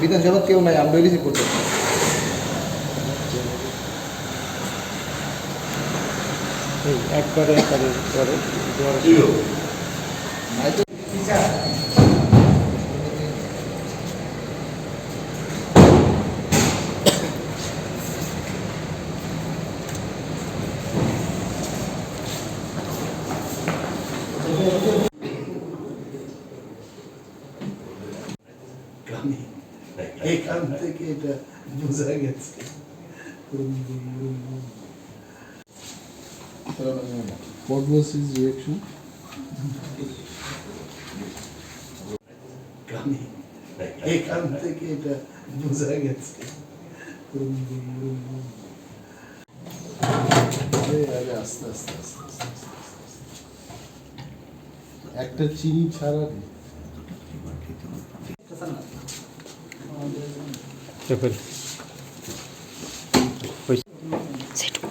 বিধানসভা কেউ নাই আমরা রিসিভ করতে এই একবারে একবারে পরে দুয়ারে নাই তো কামি এখান থেকে এটা বোঝা গেছে। What was his reaction? এখান থেকে এটা বোঝা গেছে। একটা চিনি ছাড়া নেই Tranquilo. Pois. Certo.